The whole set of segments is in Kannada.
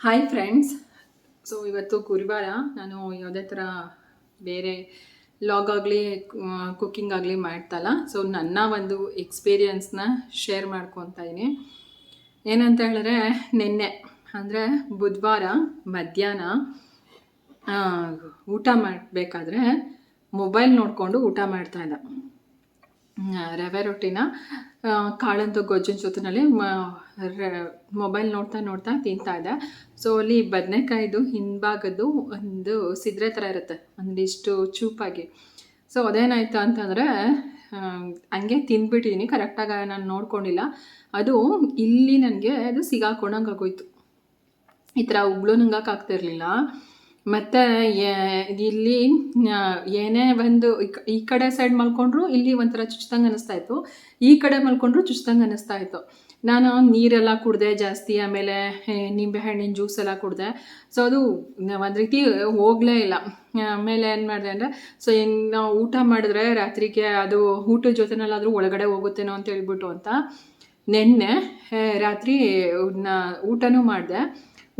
ಹಾಯ್ ಫ್ರೆಂಡ್ಸ್ ಸೊ ಇವತ್ತು ಗುರುವಾರ ನಾನು ಯಾವುದೇ ಥರ ಬೇರೆ ಲಾಗ್ ಆಗಲಿ ಕುಕ್ಕಿಂಗ್ ಆಗಲಿ ಮಾಡ್ತಲ್ಲ. ಸೊ ನನ್ನ ಒಂದು ಎಕ್ಸ್ಪೀರಿಯನ್ಸ್ನ ಶೇರ್ ಮಾಡ್ಕೊತಾ ಇದ್ದೀನಿ ಏನಂತ ಹೇಳಿದ್ರೆ ನಿನ್ನೆ ಅಂದರೆ ಬುಧವಾರ ಮಧ್ಯಾಹ್ನ ಊಟ ಮಾಡಬೇಕಾದ್ರೆ ಮೊಬೈಲ್ ನೋಡಿಕೊಂಡು ಊಟ ಮಾಡ್ತಾ ಇದ್ದ. ಹ್ಮ್, ರವೆ ರೊಟ್ಟಿನ ಕಾಳಂತು ಗೊಜ್ಜಿನ ಜೊತೆನಲ್ಲಿ ಮೊಬೈಲ್ ನೋಡ್ತಾ ನೋಡ್ತಾ ತಿಂತಾ ಇದ್ದೆ. ಸೊ ಅಲ್ಲಿ ಬದನೆಕಾಯ್ದು, ಹಿಂಭಾಗದ್ದು ಒಂದು ಸಿದ್ರೆ ಥರ ಇರುತ್ತೆ. ಒಂದಿಷ್ಟು ಚೂಪಾಗಿ. ಸೊ ಅದೇನಾಯ್ತು ಅಂತಂದರೆ ಹಂಗೆ ತಿಂದ್ಬಿಟ್ಟಿದ್ದೀನಿ ಕರೆಕ್ಟಾಗಿ ನಾನು ನೋಡ್ಕೊಂಡಿಲ್ಲ. ಅದು ಇಲ್ಲಿ ನನಗೆ ಅದು ಸಿಗಾಕೊಂಡಂಗೆ ಆಗೋಯ್ತು. ಈ ಥರ ಉಗ್ಳು ನಂಗಕ್ಕೆ ಆಗ್ತಿರ್ಲಿಲ್ಲ. ಮತ್ತು ಇಲ್ಲಿ ಏನೇ ಒಂದು ಈ ಕಡೆ ಸೈಡ್ ಮಲ್ಕೊಂಡ್ರು ಇಲ್ಲಿ ಒಂಥರ ಚುಚ್ದಂಗೆ ಅನಿಸ್ತಾ ಇತ್ತು. ಈ ಕಡೆ ಮಲ್ಕೊಂಡ್ರು ಚುಚ್ದಂಗೆ ಅನಿಸ್ತಾ ಇತ್ತು. ನಾನು ನೀರೆಲ್ಲ ಕುಡಿದೆ ಜಾಸ್ತಿ, ಆಮೇಲೆ ನಿಂಬೆಹಣ್ಣಿನ ಜ್ಯೂಸ್ ಎಲ್ಲ ಕುಡಿದೆ. ಸೊ ಅದು ಒಂದು ರೀತಿ ಹೋಗಲೇ ಇಲ್ಲ. ಆಮೇಲೆ ಏನು ಮಾಡಿದೆ ಅಂದರೆ ಸೊ ಹೆಂಗೆ ನಾವು ಊಟ ಮಾಡಿದ್ರೆ ರಾತ್ರಿಗೆ ಅದು ಊಟದ ಜೊತೆನಲ್ಲಾದರೂ ಒಳಗಡೆ ಹೋಗುತ್ತೇನೋ ಅಂತ ಹೇಳ್ಬಿಟ್ಟು ಅಂತ ನಿನ್ನೆ ರಾತ್ರಿ ಊಟನೂ ಮಾಡಿದೆ.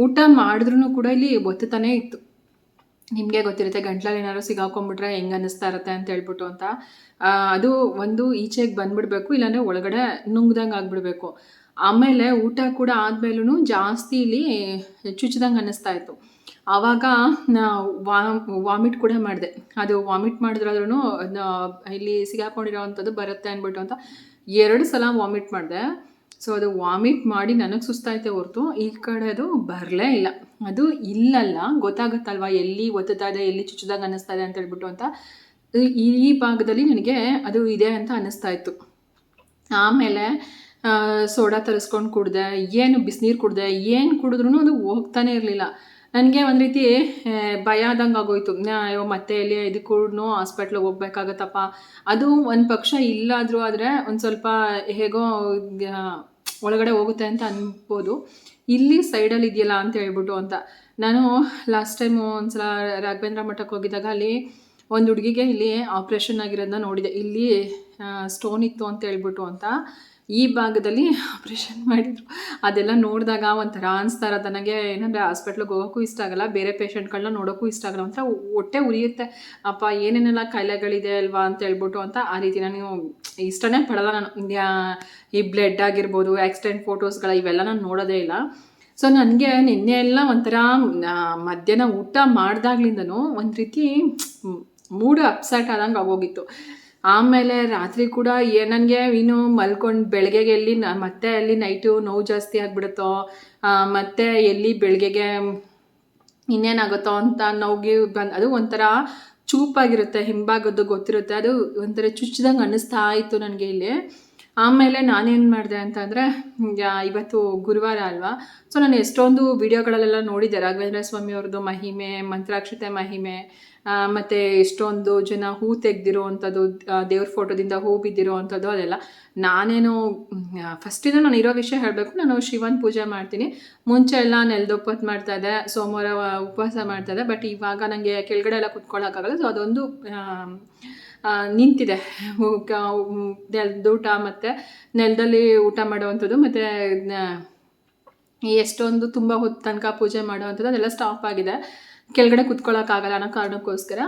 ಊಟ ಮಾಡಿದ್ರೂ ಕೂಡ ಇಲ್ಲಿ ಒತ್ತುತ್ತಾನೇ ಇತ್ತು. ನಿಮಗೆ ಗೊತ್ತಿರುತ್ತೆ ಗಂಟ್ಲಲ್ಲಿ ಏನಾದ್ರು ಸಿಗಾಕೊಂಡ್ಬಿಟ್ರೆ ಹೆಂಗೆ ಅನ್ನಿಸ್ತಾ ಇರುತ್ತೆ ಅಂತ ಹೇಳ್ಬಿಟ್ಟು ಅಂತ. ಅದು ಒಂದು ಈಚೆಗೆ ಬಂದ್ಬಿಡ್ಬೇಕು, ಇಲ್ಲಾಂದರೆ ಒಳಗಡೆ ನುಂಗ್ದಂಗೆ ಆಗ್ಬಿಡ್ಬೇಕು. ಆಮೇಲೆ ಊಟ ಕೂಡ ಆದಮೇಲೂ ಜಾಸ್ತಿ ಇಲ್ಲಿ ಚುಚ್ಚಿದಂಗೆ ಅನ್ನಿಸ್ತಾ ಇತ್ತು. ಆವಾಗ ನಾ ವಾಮಿಟ್ ಕೂಡ ಮಾಡಿದೆ. ಅದು ವಾಮಿಟ್ ಮಾಡಿದ್ರಾದ್ರೂ ಇಲ್ಲಿ ಸಿಗಾಕೊಂಡಿರೋ ಅಂಥದ್ದು ಬರುತ್ತೆ ಅಂದ್ಬಿಟ್ಟು ಅಂತ. ಎರಡು ಸಲ ವಾಮಿಟ್ ಮಾಡಿದೆ. ಸೊ ಅದು ವಾಮಿಟ್ ಮಾಡಿ ನನಗೆ ಸುಸ್ತಾಯ್ತೆ ಹೊರತು, ಈ ಕಡೆ ಅದು ಬರಲೇ ಇಲ್ಲ. ಅದು ಇಲ್ಲಲ್ಲ, ಗೊತ್ತಾಗುತ್ತಲ್ವಾ ಎಲ್ಲಿ ಒತ್ತುತ್ತಾ ಇದೆ, ಎಲ್ಲಿ ಚುಚ್ಚಿದಾಗ ಅನ್ನಿಸ್ತಾ ಇದೆ ಅಂತ ಹೇಳ್ಬಿಟ್ಟು ಅಂತ. ಈ ಭಾಗದಲ್ಲಿ ನನಗೆ ಅದು ಇದೆ ಅಂತ ಅನ್ನಿಸ್ತಾ ಇತ್ತು ಆಮೇಲೆ ಸೋಡಾ ತರಿಸ್ಕೊಂಡು ಕುಡ್ದೆ, ಏನು ಬಿಸಿನೀರು ಕುಡ್ದೆ, ಏನು ಕುಡಿದ್ರೂ ಅದು ಹೋಗ್ತಾನೆ ಇರಲಿಲ್ಲ. ನನಗೆ ಒಂದು ರೀತಿ ಭಯ ಆದಂಗೆ ಆಗೋಯ್ತು. ಅಯ್ಯೋ, ಮತ್ತೆ ಎಲ್ಲಿ ಇದು ಕೂಡ ಹಾಸ್ಪಿಟ್ಲಿಗೆ ಹೋಗ್ಬೇಕಾಗತ್ತಪ್ಪ. ಅದು ಒಂದು ಪಕ್ಷ ಇಲ್ಲಾದರೂ ಆದರೆ ಒಂದು ಸ್ವಲ್ಪ ಹೇಗೋ ಒಳಗಡೆ ಹೋಗುತ್ತೆ ಅಂತ ಅನ್ಬೋದು. ಇಲ್ಲಿ ಸೈಡಲ್ಲಿ ಇದೆಯಲ್ಲ ಅಂತ ಹೇಳ್ಬಿಟ್ಟು ಅಂತ. ನಾನು ಲಾಸ್ಟ್ ಟೈಮು ಒಂದ್ಸಲ ರಾಘವೇಂದ್ರ ಮಠಕ್ಕೆ ಹೋಗಿದ್ದಾಗ ಅಲ್ಲಿ ಒಂದು ಹುಡುಗಿಗೆ ಇಲ್ಲಿ ಆಪ್ರೇಷನ್ ಆಗಿರೋದನ್ನ ನೋಡಿದೆ. ಇಲ್ಲಿ ಸ್ಟೋನ್ ಇತ್ತು ಅಂತ ಹೇಳ್ಬಿಟ್ಟು ಅಂತ. ಈ ಭಾಗದಲ್ಲಿ ಆಪ್ರೇಷನ್ ಮಾಡಿದ್ರು. ಅದೆಲ್ಲ ನೋಡಿದಾಗ ಒಂಥರ ಅನಿಸ್ತಾರ ನನಗೆ ಏನಂದರೆ ಹಾಸ್ಪಿಟ್ಲಿಗೆ ಹೋಗೋಕ್ಕೂ ಇಷ್ಟ ಆಗಲ್ಲ, ಬೇರೆ ಪೇಷಂಟ್ಗಳನ್ನ ನೋಡೋಕ್ಕೂ ಇಷ್ಟ ಆಗಲ್ಲ. ಒಂಥರ ಹೊಟ್ಟೆ ಉರಿಯುತ್ತೆ. ಅಪ್ಪ, ಏನೇನೆಲ್ಲ ಕಾಯಿಲೆಗಳಿದೆ ಅಲ್ವಾ ಅಂತ ಹೇಳ್ಬಿಟ್ಟು ಅಂತ ಆ ರೀತಿ ನಾನು ಇಷ್ಟನೇ ಪಡಲ್ಲ ನಾನು. ಇಂಡಿಯಾ ಈ ಬ್ಲಡ್ ಆಗಿರ್ಬೋದು ಆಕ್ಸಿಡೆಂಟ್ ಫೋಟೋಸ್ಗಳ ಇವೆಲ್ಲ ನಾನು ನೋಡೋದೇ ಇಲ್ಲ. ಸೊ ನನಗೆ ನಿನ್ನೆ ಎಲ್ಲ ಒಂಥರ ಮಧ್ಯಾಹ್ನ ಊಟ ಮಾಡ್ದಾಗ್ಲಿಂದನೂ ಒಂದು ರೀತಿ ಮೂಡ್ ಅಪ್ಸೆಟ್ ಆದಂಗೆ ಆಗೋಗಿತ್ತು. ಆಮೇಲೆ ರಾತ್ರಿ ಕೂಡ ಏ ನನಗೆ ಇನ್ನು ಮಲ್ಕೊಂಡು ಬೆಳಗ್ಗೆಗೆ ಎಲ್ಲಿ ಮತ್ತೆ ಅಲ್ಲಿ ನೈಟು ನೋವು ಜಾಸ್ತಿ ಆಗಿಬಿಡುತ್ತೋ ಮತ್ತು ಎಲ್ಲಿ ಬೆಳಗ್ಗೆಗೆ ಇನ್ನೇನಾಗುತ್ತೋ ಅಂತ ನೋವಿಗೆ ಬಂದು ಅದು ಒಂಥರ ಚೂಪಾಗಿರುತ್ತೆ ಹಿಂಭಾಗದ್ದು ಗೊತ್ತಿರುತ್ತೆ. ಅದು ಒಂಥರ ಚುಚ್ಚಿದಂಗೆ ಅನ್ನಿಸ್ತಾ ಇತ್ತು ನನಗೆ ಇಲ್ಲಿ. ಆಮೇಲೆ ನಾನೇನು ಮಾಡಿದೆ ಅಂತಂದರೆ ಇವತ್ತು ಗುರುವಾರ ಅಲ್ವಾ? ಸೊ, ನಾನು ಎಷ್ಟೊಂದು ವಿಡಿಯೋಗಳಲ್ಲೆಲ್ಲ ನೋಡಿದ್ದೆ. ರಾಘವೇಂದ್ರ ಸ್ವಾಮಿ ಅವ್ರದ್ದು ಮಹಿಮೆ, ಮಂತ್ರಾಕ್ಷತೆ ಮಹಿಮೆ ಮತ್ತೆ ಎಷ್ಟೊಂದು ಜನ ಹೂ ತೆಗ್ದಿರೋ ಅಂಥದ್ದು ದೇವ್ರ ಫೋಟೋದಿಂದ ಹೂ ಬಿದ್ದಿರೋ ಅಂಥದ್ದು ಅದೆಲ್ಲ. ನಾನೇನು ಫಸ್ಟಿಂದ ನಾನು ಇರೋ ವಿಷಯ ಹೇಳಬೇಕು. ನಾನು ಶಿವನ್ ಪೂಜೆ ಮಾಡ್ತೀನಿ. ಮುಂಚೆ ಎಲ್ಲ ಮಾಡ್ತಾ ಇದ್ದೆ. ಸೋಮವಾರ ಉಪವಾಸ ಮಾಡ್ತಾ ಇದ್ದೆ. ಬಟ್ ಇವಾಗ ನನಗೆ ಕೆಳಗಡೆ ಎಲ್ಲ ಕುತ್ಕೊಳ್ಳೋಕ್ಕಾಗಲ್ಲ ಸೊ ಅದೊಂದು ನಿಂತಿದೆ. ನಿಂತಿದೆ ನೆಲದೂಟ ಮತ್ತು ನೆಲದಲ್ಲಿ ಊಟ ಮಾಡುವಂಥದ್ದು ಮತ್ತು ಎಷ್ಟೊಂದು ತುಂಬ ಹೊತ್ತು ತನಕ ಪೂಜೆ ಮಾಡುವಂಥದ್ದು ಅದೆಲ್ಲ ಸ್ಟಾಪ್ ಆಗಿದೆ. ಕೆಳಗಡೆ ಕುತ್ಕೊಳ್ಳೋಕ್ಕಾಗಲ್ಲ ಅನ್ನೋ ಕಾರಣಕ್ಕೋಸ್ಕರ.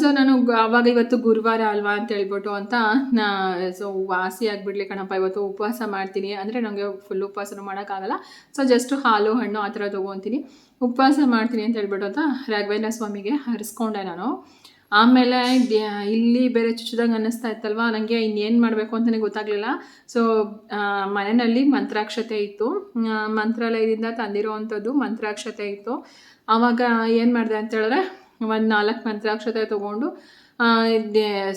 ಸೊ ನಾನು ಆವಾಗ ಇವತ್ತು ಗುರುವಾರ ಅಲ್ವಾ ಅಂತ ಹೇಳ್ಬಿಟ್ಟು ಅಂತ ನಾ ಸೊ ವಾಸಿ ಆಗಿಬಿಡ್ಲಿ ಕಣಪ್ಪ, ಇವತ್ತು ಉಪವಾಸ ಮಾಡ್ತೀನಿ. ಅಂದರೆ ನನಗೆ ಫುಲ್ ಉಪವಾಸನೂ ಮಾಡೋಕ್ಕಾಗಲ್ಲ. ಸೊ ಜಸ್ಟ್ ಹಾಲು, ಹಣ್ಣು ಆ ಥರ ತೊಗೊತೀನಿ ಉಪವಾಸ ಮಾಡ್ತೀನಿ ಅಂತ ಹೇಳ್ಬಿಟ್ಟು ಅಂತ ರಾಘವೇಂದ್ರ ಸ್ವಾಮಿಗೆ ಹರಿಸ್ಕೊಂಡೆ ನಾನು. ಆಮೇಲೆ ಇಲ್ಲಿ ಬೇರೆ ಚುಚ್ಚಿದಂಗೆ ಅನ್ನಿಸ್ತಾ ಇತ್ತಲ್ವ ನನಗೆ ಇನ್ನೇನು ಮಾಡಬೇಕು ಅಂತಲೇ ಗೊತ್ತಾಗಲಿಲ್ಲ. ಸೊ ಮನೆಯಲ್ಲಿ ಮಂತ್ರಾಕ್ಷತೆ ಇತ್ತು. ಮಂತ್ರಾಲಯದಿಂದ ತಂದಿರೋವಂಥದ್ದು ಮಂತ್ರಾಕ್ಷತೆ ಇತ್ತು. ಆವಾಗ ಏನು ಮಾಡಿದೆ ಅಂತ ಹೇಳಿದ್ರೆ, ಒಂದು ನಾಲ್ಕು ಮಂತ್ರಾಕ್ಷತೆ ತೊಗೊಂಡು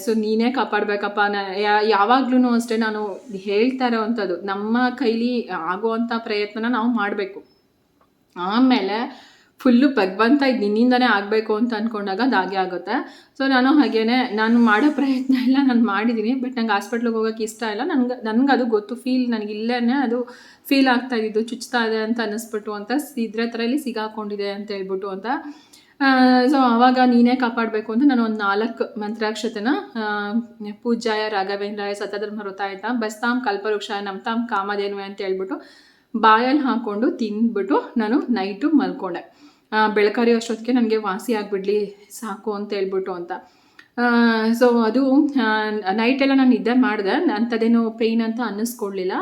ಸೊ ನೀನೇ ಕಾಪಾಡಬೇಕಪ್ಪ, ನಾ ಯಾವಾಗ್ಲೂ ಅಷ್ಟೇ ನಾನು ಹೇಳ್ತಾ ಇರೋವಂಥದ್ದು. ನಮ್ಮ ಕೈಲಿ ಆಗುವಂಥ ಪ್ರಯತ್ನನ ನಾವು ಮಾಡಬೇಕು. ಆಮೇಲೆ ಫುಲ್ಲು ಭಗವಂತ ಇದು ನಿನ್ನಿಂದನೇ ಆಗಬೇಕು ಅಂತ ಅಂದ್ಕೊಂಡಾಗ ಅದಾಗೆ ಆಗುತ್ತೆ. ಸೊ ನಾನು ಹಾಗೇನೆ, ನಾನು ಮಾಡೋ ಪ್ರಯತ್ನ ಎಲ್ಲ ನಾನು ಮಾಡಿದ್ದೀನಿ ಬಟ್ ನಂಗೆ ಹಾಸ್ಪಿಟ್ಲಿಗೆ ಹೋಗೋಕೆ ಇಷ್ಟ ಇಲ್ಲ. ನನಗೆ ನನಗೆ ಅದು ಗೊತ್ತು ಫೀಲ್ ನನಗೆ ಇಲ್ಲೇ ಅದು ಫೀಲ್ ಆಗ್ತಾ ಇದ್ದಿದ್ದು, ಚುಚ್ತಾ ಇದೆ ಅಂತ ಅನ್ನಿಸ್ಬಿಟ್ಟು ಅಂತ ಇದ್ರ ಥರ ಇಲ್ಲಿ ಸಿಗಾಕೊಂಡಿದೆ ಅಂತ ಹೇಳ್ಬಿಟ್ಟು ಅಂತ. ಸೊ ಆವಾಗ ನೀನೇ ಕಾಪಾಡಬೇಕು ಅಂತ ನಾನು ಒಂದು ನಾಲ್ಕು ಮಂತ್ರಾಕ್ಷತೆನ ಪೂಜಾಯ ರಾಘವೇಂದ್ರಾಯ ಸತಧರ್ಮ ವೃತಾಯತ ಬಸ್ತಾಂ ಕಲ್ಪವೃಕ್ಷ ನಮ್ತಾಂ ಕಾಮಧೇನು ಅಂತ ಹೇಳ್ಬಿಟ್ಟು ಬಾಯಲ್ಲಿ ಹಾಕ್ಕೊಂಡು ತಿಂದ್ಬಿಟ್ಟು ನಾನು ನೈಟು ಮಲ್ಕೊಂಡೆ. ಬೆಳಕಾರಿ ಅಷ್ಟೊತ್ತಿಗೆ ನನಗೆ ವಾಸಿ ಆಗಿಬಿಡ್ಲಿ ಸಾಕು ಅಂತ ಹೇಳ್ಬಿಟ್ಟು ಅಂತ. ಸೊ ಅದು ನೈಟೆಲ್ಲ ನಾನು ನಿದ್ದೆ ಮಾಡಿದೆ. ಅಂಥದ್ದೇನು ಪೇಯ್ನ್ ಅಂತ ಅನ್ನಿಸ್ಕೊಳ್ಲಿಲ್ಲ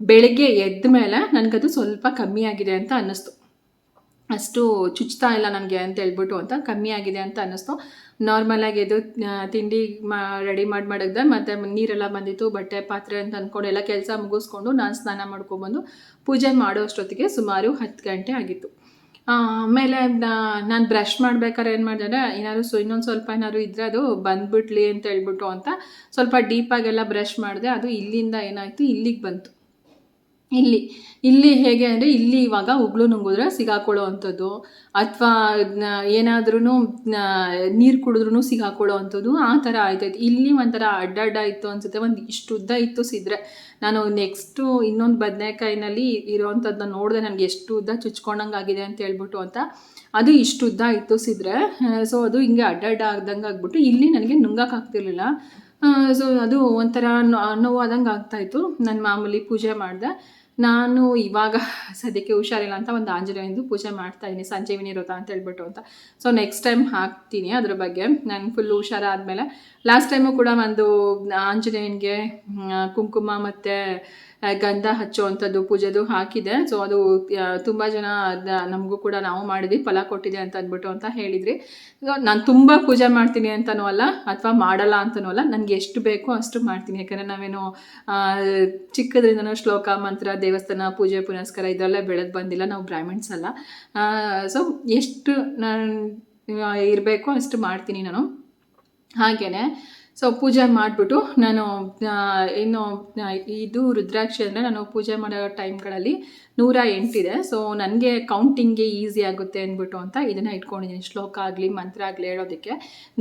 ಬೆಳಗ್ಗೆ ಎದ್ದ ಮೇಲೆ ನನಗದು ಸ್ವಲ್ಪ ಕಮ್ಮಿ ಆಗಿದೆ ಅಂತ ಅನ್ನಿಸ್ತು. ಅಷ್ಟು ಚುಚ್ತಾ ಇಲ್ಲ ನನಗೆ ಅಂತ ಹೇಳ್ಬಿಟ್ಟು ಅಂತ ಕಮ್ಮಿ ಆಗಿದೆ ಅಂತ ಅನ್ನಿಸ್ತು. ನಾರ್ಮಲಾಗಿ ಎದ್ದು ಆ, ತಿಂಡಿ ಮಾ ರೆಡಿ ಮಾಡಿ ಮಾಡಿದ್ದೆ. ಮತ್ತು ನೀರೆಲ್ಲ ಬಂದಿತ್ತು ಬಟ್ಟೆ ಪಾತ್ರೆ ಅಂತ ಅಂದ್ಕೊಂಡು ಎಲ್ಲ ಕೆಲಸ ಮುಗಿಸ್ಕೊಂಡು ನಾನು ಸ್ನಾನ ಮಾಡ್ಕೊಬಂದು ಪೂಜೆ ಮಾಡೋ ಅಷ್ಟೊತ್ತಿಗೆ ಸುಮಾರು ಹತ್ತು ಗಂಟೆ ಆಗಿತ್ತು. ಆಮೇಲೆ ನಾನು ಬ್ರಷ್ ಮಾಡ್ಬೇಕಾದ್ರೆ ಏನು ಮಾಡಿದೆ, ಏನಾದ್ರು ಸೊ, ಇನ್ನೊಂದು ಸ್ವಲ್ಪ ಏನಾದ್ರು ಇದ್ರೆ ಅದು ಬಂದ್ಬಿಡ್ಲಿ ಅಂತ ಹೇಳ್ಬಿಟ್ಟು ಅಂತ ಸ್ವಲ್ಪ ಡೀಪಾಗೆಲ್ಲ ಬ್ರಷ್ ಮಾಡಿದೆ, ಅದು ಇಲ್ಲಿಂದ ಏನಾಯಿತು, ಇಲ್ಲಿಗೆ ಬಂತು. ಇಲ್ಲಿ ಇಲ್ಲಿ ಹೇಗೆ ಅಂದರೆ ಇಲ್ಲಿ ಇವಾಗ ಉಗುಳು ನುಂಗಿದ್ರೆ ಸಿಗಾಕೊಳ್ಳೋ ಅಂಥದ್ದು. ಅಥವಾ ಏನಾದ್ರೂ ನೀರು ಕುಡಿದ್ರೂ ಸಿಗಾಕೊಳ್ಳೋ ಅಂಥದ್ದು. ಆ ಥರ ಆಯ್ತೈತೆ ಇಲ್ಲಿ ಒಂಥರ ಅಡ್ಡಡ್ಡ ಇತ್ತು ಅನ್ಸುತ್ತೆ. ಒಂದು ಇಷ್ಟು ಉದ್ದ ಇತ್ತು ಸಿದ್ರೆ. ನಾನು ನೆಕ್ಸ್ಟು ಇನ್ನೊಂದು ಬದನೆಕಾಯಿನಲ್ಲಿ ಇರೋವಂಥದ್ದನ್ನ ನೋಡಿದೆ. ನನಗೆ ಎಷ್ಟು ಉದ್ದ ಚುಚ್ಕೊಂಡಂಗೆ ಆಗಿದೆ ಅಂತ ಹೇಳ್ಬಿಟ್ಟು ಅಂತ. ಅದು ಇಷ್ಟು ಉದ್ದ ಇತ್ತು ಸಿದ್ರೆ. ಸೊ ಅದು ಹಿಂಗೆ ಅಡ್ಡಡ್ಡ ಆಗ್ದಂಗೆ ಆಗ್ಬಿಟ್ಟು ಇಲ್ಲಿ ನನಗೆ ನುಂಗಕ್ಕೆ ಆಗ್ತಿರ್ಲಿಲ್ಲ. ಸೊ ಅದು ಒಂಥರ ನೋವಾದಂಗೆ ಆಗ್ತಾಯಿತ್ತು ನಾನು ಮಾಮೂಲಿ ಪೂಜೆ ಮಾಡಿದೆ. ನಾನು ಇವಾಗ ಸದ್ಯಕ್ಕೆ ಹುಷಾರಿಲ್ಲ ಅಂತ ಒಂದು ಆಂಜನೇಯಂದು ಪೂಜೆ ಮಾಡ್ತಾ ಇದ್ದೀನಿ. ಸಂಜೀವಿನಿ ವ್ರತ ಅಂತ ಹೇಳ್ಬಿಟ್ಟು ಅಂತ. ಸೊ ನೆಕ್ಸ್ಟ್ ಟೈಮ್ ಹಾಕ್ತೀನಿ ಅದ್ರ ಬಗ್ಗೆ. ನಾನು ಫುಲ್ ಹುಷಾರಾದಮೇಲೆ ಲಾಸ್ಟ್ ಟೈಮು ಕೂಡ ಒಂದು ಆಂಜನೇಯನಿಗೆ ಕುಂಕುಮ ಮತ್ತು ಗಂಧ ಹಚ್ಚುವಂಥದ್ದು ಪೂಜೆದು ಹಾಕಿದೆ. ಸೊ ಅದು ತುಂಬ ಜನ ನಮಗೂ ಕೂಡ ನಾವು ಮಾಡಿದ್ವಿ, ಫಲ ಕೊಟ್ಟಿದೆ ಅಂತ ಅಂದ್ಬಿಟ್ಟು ಅಂತ ಹೇಳಿದ್ರಿ. ಸೊ ನಾನು ತುಂಬ ಪೂಜೆ ಮಾಡ್ತೀನಿ ಅಂತನೂ ಅಲ್ಲ, ಅಥವಾ ಮಾಡಲ್ಲ ಅಂತನೂ ಅಲ್ಲ, ನನಗೆ ಎಷ್ಟು ಬೇಕೋ ಅಷ್ಟು ಮಾಡ್ತೀನಿ. ಯಾಕಂದರೆ ನಾವೇನು ಚಿಕ್ಕದ್ರಿಂದನೂ ಶ್ಲೋಕ, ಮಂತ್ರ, ದೇವಸ್ಥಾನ, ಪೂಜೆ, ಪುನಸ್ಕಾರ ಇದೆಲ್ಲ ಬೆಳೆದು ಬಂದಿಲ್ಲ, ನಾವು ಬ್ರಾಹ್ಮಿಣ್ಸ್ ಅಲ್ಲ. ಸೊ ಎಷ್ಟು ನಾನು ಇರಬೇಕೋ ಅಷ್ಟು ಮಾಡ್ತೀನಿ ನಾನು. ಹಾಗೆಯೇ ಸೊ ಪೂಜೆ ಮಾಡಿಬಿಟ್ಟು ನಾನು ಏನು ಇದು ರುದ್ರಾಕ್ಷಿ ಅಂದರೆ ನಾನು ಪೂಜೆ ಮಾಡೋ ಟೈಮ್ಗಳಲ್ಲಿ ನೂರ ಎಂಟಿದೆ ಸೊ ನನಗೆ ಕೌಂಟಿಂಗ್ಗೆ ಈಸಿ ಆಗುತ್ತೆ ಅಂದ್ಬಿಟ್ಟು ಅಂತ ಇದನ್ನು ಇಟ್ಕೊಂಡಿದ್ದೀನಿ. ಶ್ಲೋಕ ಆಗಲಿ, ಮಂತ್ರ ಆಗಲಿ ಹೇಳೋದಕ್ಕೆ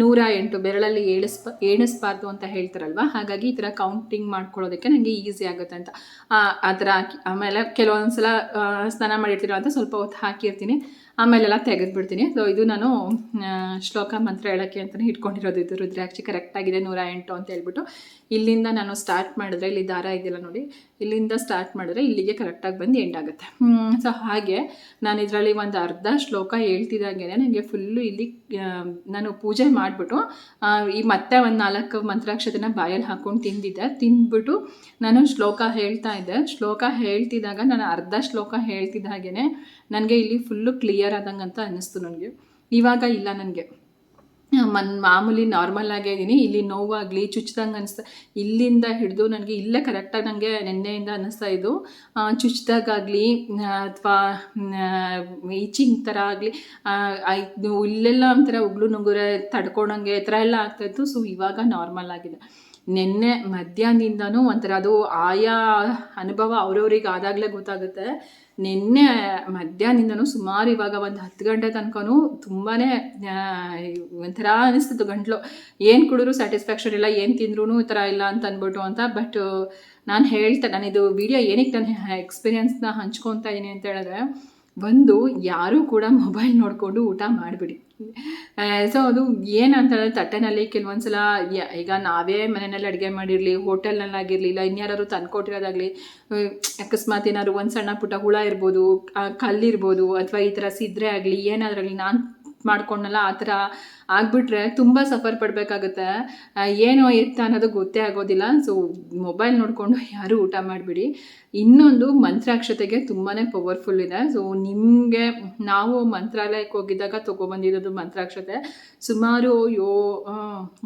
ನೂರ ಎಂಟು, ಬೆರಳಲ್ಲಿ ಏಳಿಸ್ಬ ಏಣಿಸ್ಬಾರ್ದು ಅಂತ ಹೇಳ್ತಾರಲ್ವ? ಹಾಗಾಗಿ ಈ ಥರ ಕೌಂಟಿಂಗ್ ಮಾಡ್ಕೊಳ್ಳೋದಕ್ಕೆ ನನಗೆ ಈಸಿ ಆಗುತ್ತೆ ಅಂತ. ಆ ಥರ ಹಾಕಿ, ಆಮೇಲೆ ಕೆಲವೊಂದು ಸಲ ಸ್ನಾನ ಮಾಡಿರ್ತೀರೋ ಅಂತ ಸ್ವಲ್ಪ ಹೊತ್ತು ಹಾಕಿರ್ತೀನಿ. ಆಮೇಲೆಲ್ಲ ತೆಗೆದ್ಬಿಡ್ತೀನಿ. ಸೊ ಇದು ನಾನು ಶ್ಲೋಕ ಮಂತ್ರ ಹೇಳೋಕ್ಕೆ ಅಂತಲೇ ಇಟ್ಕೊಂಡಿರೋದು. ಇದು ರುದ್ರಾಕ್ಷಿ ಕರೆಕ್ಟಾಗಿದೆ ನೂರ ಎಂಟು ಅಂತ ಹೇಳ್ಬಿಟ್ಟು. ಇಲ್ಲಿಂದ ನಾನು ಸ್ಟಾರ್ಟ್ ಮಾಡಿದ್ರೆ, ಇಲ್ಲಿ ದಾರ ಇದೆಯಲ್ಲ ನೋಡಿ. ಇಲ್ಲಿಂದ ಸ್ಟಾರ್ಟ್ ಮಾಡಿದ್ರೆ ಇಲ್ಲಿಗೆ ಕರೆಕ್ಟಾಗಿ ಬಂದು ಎಂಡ್ ಆಗುತ್ತೆ. ಸೊ ಹಾಗೆ ನಾನು ಇದರಲ್ಲಿ ಒಂದು ಅರ್ಧ ಶ್ಲೋಕ ಹೇಳ್ತಿದ್ದಾಗೆ ನನಗೆ ಫುಲ್ಲು ಇಲ್ಲಿ ನಾನು ಪೂಜೆ ಮಾಡಿಬಿಟ್ಟು ಈ ಮತ್ತೆ ಒಂದು ನಾಲ್ಕು ಮಂತ್ರಾಕ್ಷತೆನ ಬಾಯಲ್ಲಿ ಹಾಕ್ಕೊಂಡು ತಿಂದಿದ್ದೆ. ತಿಂದ್ಬಿಟ್ಟು ನಾನು ಶ್ಲೋಕ ಹೇಳ್ತಾ ಇದ್ದೆ. ಶ್ಲೋಕ ಹೇಳ್ತಿದ್ದಾಗ ನಾನು ಅರ್ಧ ಶ್ಲೋಕ ಹೇಳ್ತಿದ್ದ ಹಾಗೇ ನನಗೆ ಇಲ್ಲಿ ಫುಲ್ಲು ಕ್ಲಿಯರ್ ಆದಂಗೆ ಅಂತ ಅನ್ನಿಸ್ತು ನನಗೆ. ಇವಾಗ ಇಲ್ಲ ನನಗೆ. ಮನ್, ಮಾಮೂಲಿ ನಾರ್ಮಲ್ ಆಗೇ ಇದ್ದೀನಿ ಇಲ್ಲಿ ನೋವಾಗಲಿ, ಚುಚ್ಚಿದಂಗೆ ಅನಿಸ್ತಾ, ಇಲ್ಲಿಂದ ಹಿಡಿದು ನನಗೆ ಇಲ್ಲೇ ಕರೆಕ್ಟಾಗಿ ನನಗೆ ನೆನ್ನೆಯಿಂದ ಅನ್ನಿಸ್ತಾ ಇದ್ದು ಚುಚ್ಚಿದಾಗಲಿ ಅಥವಾ ಈಚಿಂಗ್ ಥರ ಆಗಲಿ ಇಲ್ಲೆಲ್ಲ ಒಂಥರ ಉಗ್ಳು ನುಗ್ಗುರೆ ತಡ್ಕೊಳಂಗೆ ಥರ ಎಲ್ಲ ಆಗ್ತಾಯಿತ್ತು ಸೊ ಇವಾಗ ನಾರ್ಮಲ್ ಆಗಿದೆ. ನಿನ್ನೆ ಮಧ್ಯಾಹ್ನದಿಂದನೂ ಒಂಥರ ಅದು ಆಯಾ ಅನುಭವ ಅವ್ರವ್ರಿಗೆ ಆದಾಗಲೇ ಗೊತ್ತಾಗುತ್ತೆ. ನಿನ್ನೆ ಮಧ್ಯಾಹ್ನದಿಂದನೂ ಸುಮಾರು ಇವಾಗ ಒಂದು ಹತ್ತು ಗಂಟೆ ತನಕನೂ ತುಂಬಾ ಒಂಥರ ಅನಿಸ್ತಿತ್ತು ಗಂಟ್ಲು. ಏನು ಕುಡಿದ್ರು ಸ್ಯಾಟಿಸ್ಫ್ಯಾಕ್ಷನ್ ಇಲ್ಲ, ಏನು ತಿಂದ್ರೂ ಈ ಥರ ಇಲ್ಲ ಅಂತ ಅಂದ್ಬಿಟ್ಟು ಅಂತ. ಬಟ್ ನಾನು ಹೇಳ್ತೆ, ನಾನು ಇದು ವಿಡಿಯೋ ಏನಕ್ಕೆ ನಾನು ಎಕ್ಸ್ಪೀರಿಯನ್ಸ್ನ ಹಂಚ್ಕೊತಾ ಇದ್ದೀನಿ ಅಂತ ಹೇಳಿದ್ರೆ ಒಂದು ಯಾರೂ ಕೂಡ ಮೊಬೈಲ್ ನೋಡಿಕೊಂಡು ಊಟ ಮಾಡಿಬಿಡಿ. ಸೊ ಅದು ಏನಂತಂದ್ರೆ ತಟ್ಟೆನಲ್ಲಿ ಕೆಲವೊಂದು ಸಲ ಈಗ ನಾವೇ ಮನೆಯಲ್ಲಿ ಅಡುಗೆ ಮಾಡಿರಲಿ, ಹೋಟೆಲ್ನಲ್ಲಾಗಿರಲಿ, ಇಲ್ಲ ಇನ್ಯಾರು ತಂದ್ಕೊಟ್ಟಿರೋದಾಗಲಿ ಅಕಸ್ಮಾತ್ ಏನಾದ್ರು ಒಂದು ಸಣ್ಣ ಪುಟ್ಟ ಹುಳ ಇರ್ಬೋದು ಕಲ್ಲಿರ್ಬೋದು, ಅಥವಾ ಈ ಥರ ಸಿದ್ರೆ ಆಗಲಿ ಏನಾದ್ರಾಗಲಿ ನಾನು ಮಾಡ್ಕೊಂಡಲ್ಲ, ಆ ಥರ ಆಗಿಬಿಟ್ರೆ ತುಂಬ ಸಫರ್ ಪಡಬೇಕಾಗತ್ತೆ. ಏನೋ ಎತ್ತ ಅನ್ನೋದು ಗೊತ್ತೇ ಆಗೋದಿಲ್ಲ. ಸೊ ಮೊಬೈಲ್ ನೋಡಿಕೊಂಡು ಯಾರೂ ಊಟ ಮಾಡಿಬಿಡಿ. ಇನ್ನೊಂದು ಮಂತ್ರಾಕ್ಷತೆಗೆ ತುಂಬಾ ಪವರ್ಫುಲ್ ಇದೆ. ಸೊ ನಿಮಗೆ ನಾವು ಮಂತ್ರಾಲಯಕ್ಕೆ ಹೋಗಿದ್ದಾಗ ತೊಗೊಬಂದಿರೋದು ಮಂತ್ರಾಕ್ಷತೆ. ಸುಮಾರು ಯೋ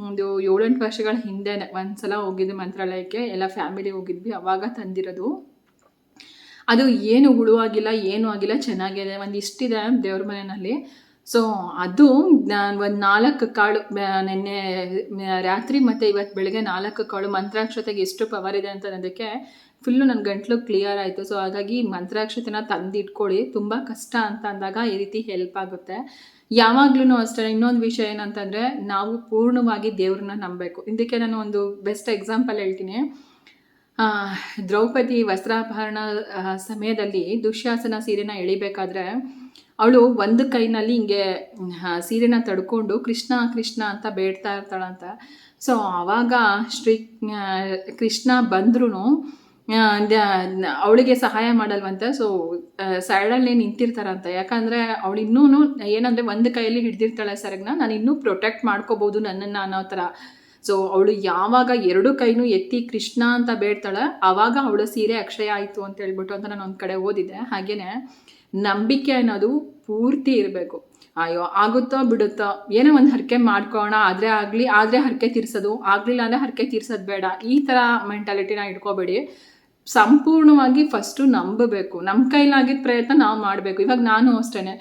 ಒಂದು ಏಳೆಂಟು ವರ್ಷಗಳ ಹಿಂದೆ ಒಂದು ಸಲ ಹೋಗಿದ್ದೆ ಮಂತ್ರಾಲಯಕ್ಕೆ. ಎಲ್ಲ ಫ್ಯಾಮಿಲಿ ಹೋಗಿದ್ವಿ, ಅವಾಗ ತಂದಿರೋದು. ಅದು ಏನು ಹುಳುವಾಗಿಲ್ಲ, ಏನೂ ಆಗಿಲ್ಲ, ಚೆನ್ನಾಗಿದೆ. ಒಂದು ಇಷ್ಟಿದೆ ದೇವ್ರ ಮನೆಯಲ್ಲಿ. ಸೊ ಅದು ಒಂದು ನಾಲ್ಕು ಕಾಳು ನಿನ್ನೆ ರಾತ್ರಿ ಮತ್ತು ಇವತ್ತು ಬೆಳಗ್ಗೆ ನಾಲ್ಕು ಕಾಳು ಮಂತ್ರಾಕ್ಷತೆಗೆ ಎಷ್ಟು ಪವರ್ ಇದೆ ಅಂತ ಅನ್ನೋದಕ್ಕೆ ಫುಲ್ಲು ನನ್ನ ಗಂಟ್ಲು ಕ್ಲಿಯರ್ ಆಯಿತು. ಸೊ ಹಾಗಾಗಿ ಮಂತ್ರಾಕ್ಷತೆನ ತಂದಿಟ್ಕೊಳ್ಳಿ. ತುಂಬ ಕಷ್ಟ ಅಂತ ಅಂದಾಗ ಈ ರೀತಿ ಹೆಲ್ಪ್ ಆಗುತ್ತೆ. ಯಾವಾಗ್ಲೂ ಅಷ್ಟೇ, ಇನ್ನೊಂದು ವಿಷಯ ಏನಂತಂದರೆ ನಾವು ಪೂರ್ಣವಾಗಿ ದೇವ್ರನ್ನ ನಂಬಬೇಕು. ಇದಕ್ಕೆ ನಾನು ಒಂದು ಬೆಸ್ಟ್ ಎಕ್ಸಾಂಪಲ್ ಹೇಳ್ತೀನಿ. ದ್ರೌಪದಿ ವಸ್ತ್ರಾಭರಣ ಸಮಯದಲ್ಲಿ ದುಶ್ಯಾಸನ ಸೀರೆನ ಎಳಿಬೇಕಾದ್ರೆ ಅವಳು ಒಂದು ಕೈನಲ್ಲಿ ಹಿಂಗೆ ಸೀರೆನ ತಡ್ಕೊಂಡು ಕೃಷ್ಣ ಕೃಷ್ಣ ಅಂತ ಬೇಡ್ತಾ ಇರ್ತಾಳಂತ ಸೊ ಆವಾಗ ಶ್ರೀ ಕೃಷ್ಣ ಬಂದ್ರೂ ಅವಳಿಗೆ ಸಹಾಯ ಮಾಡಲ್ವಂತ. ಸೊ ಸೈಡಲ್ಲಿ ನಿಂತಿರ್ತಾರಂತ. ಯಾಕಂದರೆ ಅವಳು ಇನ್ನೂ ಏನಂದರೆ ಒಂದು ಕೈಯಲ್ಲಿ ಹಿಡ್ದಿರ್ತಾಳೆ ಸರಗ್ನ, ನಾನು ಇನ್ನೂ ಪ್ರೊಟೆಕ್ಟ್ ಮಾಡ್ಕೋಬೋದು ನನ್ನನ್ನು ಅನ್ನೋ ಥರ. ಸೊ ಅವಳು ಯಾವಾಗ ಎರಡು ಕೈನೂ ಎತ್ತಿ ಕೃಷ್ಣ ಅಂತ ಬೇಡ್ತಾಳೆ, ಆವಾಗ ಅವಳ ಸೀರೆ ಅಕ್ಷಯ ಆಯಿತು ಅಂತ ಹೇಳ್ಬಿಟ್ಟು ಅಂತ ನಾನು ಒಂದು ಕಡೆ ಓದಿದ್ದೆ. ಹಾಗೆಯೇ ನಂಬಿಕೆ ಅನ್ನೋದು ಪೂರ್ತಿ ಇರಬೇಕು. ಅಯ್ಯೋ, ಆಗುತ್ತೋ ಬಿಡುತ್ತೋ, ಏನೋ ಒಂದು ಹರಕೆ ಮಾಡ್ಕೋಣ ಆದರೆ ಆಗಲಿ, ಆದರೆ ಹರಕೆ ತೀರಿಸೋದು, ಆಗಲಿಲ್ಲ ಅಂದರೆ ಹರಕೆ ತೀರ್ಸೋದು ಬೇಡ. ಈ ಥರ ಮೆಂಟಾಲಿಟಿನ ಇಟ್ಕೋಬೇಡಿ. ಸಂಪೂರ್ಣವಾಗಿ ಫಸ್ಟು ನಂಬಬೇಕು. ನಮ್ಮ ಕೈಲಾಗಿದ್ದ ಪ್ರಯತ್ನ ನಾವು ಮಾಡಬೇಕು. ಇವಾಗ ನಾನು ಅಷ್ಟೇ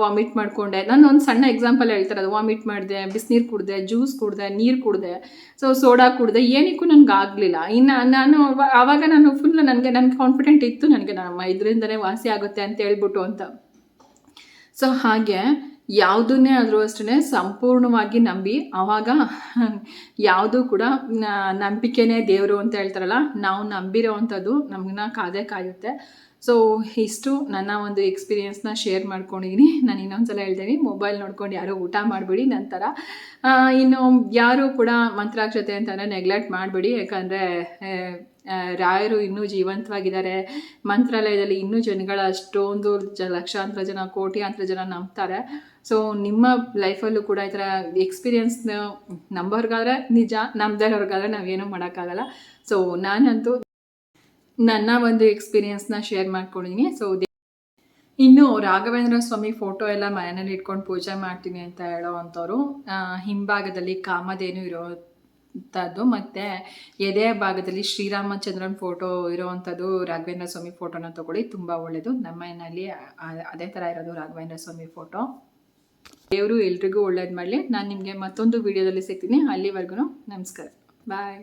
ವಾಮಿಟ್ ಮಾಡಿಕೊಂಡೆ. ನಾನು ಒಂದು ಸಣ್ಣ ಎಕ್ಸಾಂಪಲ್ ಹೇಳ್ತಾರೆ ವಾಮಿಟ್ ಮಾಡಿದೆ, ಬಿಸಿನೀರು ಕುಡಿದೆ ಜ್ಯೂಸ್ ಕುಡಿದೆ, ನೀರು ಕುಡಿದೆ. So soda ಕುಡಿದೆ. ಏನಕ್ಕೂ ನನಗೆ ಆಗಲಿಲ್ಲ. ಇನ್ನು ನಾನು ಆವಾಗ ನಾನು ಫುಲ್ ನನಗೆ ನನಗೆ ಕಾನ್ಫಿಡೆಂಟ್ ಇತ್ತು ನನಗೆ. ನಮ್ಮ ಇದರಿಂದನೇ ವಾಸಿ ಆಗುತ್ತೆ ಅಂತ ಹೇಳ್ಬಿಟ್ಟು ಅಂತ. ಸೊ ಹಾಗೆ ಯಾವುದನ್ನೇ ಆದರೂ ಅಷ್ಟೇ ಸಂಪೂರ್ಣವಾಗಿ ನಂಬಿ, ಆವಾಗ ಯಾವುದೂ ಕೂಡ ನಂಬಿಕೆನೇ ದೇವರು ಅಂತ ಹೇಳ್ತಾರಲ್ಲ, ನಾವು ನಂಬಿರೋ ಅಂಥದ್ದು ಕಾದೇ ಕಾಯುತ್ತೆ. ಸೊ ಇಷ್ಟು ನನ್ನ ಒಂದು ಎಕ್ಸ್ಪೀರಿಯೆನ್ಸ್ನ ಶೇರ್ ಮಾಡ್ಕೊಂಡಿದ್ದೀನಿ ನಾನು ಇನ್ನೊಂದ್ಸಲ ಹೇಳ್ತೀನಿ ಮೊಬೈಲ್ ನೋಡ್ಕೊಂಡು ಯಾರೂ ಊಟ ಮಾಡಬೇಡಿ, ನಂತರ ಇನ್ನು ಯಾರೂ ಕೂಡ ಮಂತ್ರಾಕ್ಷತೆ ಅಂತಂದರೆ ನೆಗ್ಲೆಕ್ಟ್ ಮಾಡಬೇಡಿ, ಯಾಕಂದರೆ ರಾಯರು ಇನ್ನೂ ಜೀವಂತವಾಗಿದ್ದಾರೆ. ಮಂತ್ರಾಲಯದಲ್ಲಿ ಇನ್ನೂ ಜನಗಳ ಅಷ್ಟೊಂದು ಲಕ್ಷಾಂತರ ಜನ, ಕೋಟ್ಯಾಂತರ ಜನ ನಂಬ್ತಾರೆ. ಸೊ ನಿಮ್ಮ ಲೈಫಲ್ಲೂ ಕೂಡ ಈ ಥರ ಎಕ್ಸ್ಪೀರಿಯನ್ಸ್ನ ನಂಬೋರ್ಗಾದ್ರೆ ನಿಜ, ನಂಬ್ದವ್ರಿಗಾದ್ರೆ ನಾವೇನೂ ಮಾಡೋಕ್ಕಾಗಲ್ಲ. ಸೊ ನಾನಂತೂ ನನ್ನ ಒಂದು ಎಕ್ಸ್ಪೀರಿಯನ್ಸ್ನ ಶೇರ್ ಮಾಡ್ಕೊಂಡಿದ್ದೀನಿ ಸೊ ಇನ್ನು ರಾಘವೇಂದ್ರ ಸ್ವಾಮಿ ಫೋಟೋ ಎಲ್ಲ ಮನೆಯಲ್ಲಿ ಇಟ್ಕೊಂಡು ಪೂಜೆ ಮಾಡ್ತೀನಿ ಅಂತ ಹೇಳೋ ಅಂಥವ್ರು ಹಿಂಭಾಗದಲ್ಲಿ ಕಾಮಧೇನು ಇರೋವಂಥದ್ದು ಮತ್ತು ಎದೆ ಭಾಗದಲ್ಲಿ ಶ್ರೀರಾಮಚಂದ್ರನ್ ಫೋಟೋ ಇರೋವಂಥದ್ದು ರಾಘವೇಂದ್ರ ಸ್ವಾಮಿ ಫೋಟೋನ ತಗೊಳ್ಳಿ, ತುಂಬ ಒಳ್ಳೆಯದು ನಮ್ಮ ಮನೆಯಲ್ಲಿ ಅದೇ ಥರ ಇರೋದು ರಾಘವೇಂದ್ರ ಸ್ವಾಮಿ ಫೋಟೋ ದೇವರು ಎಲ್ರಿಗೂ ಒಳ್ಳೇದು ಮಾಡಲಿ ನಾನು ನಿಮಗೆ ಮತ್ತೊಂದು ವಿಡಿಯೋದಲ್ಲಿ ಸಿಗ್ತೀನಿ. ಅಲ್ಲಿವರೆಗೂ ನಮಸ್ಕಾರ. ಬಾಯ್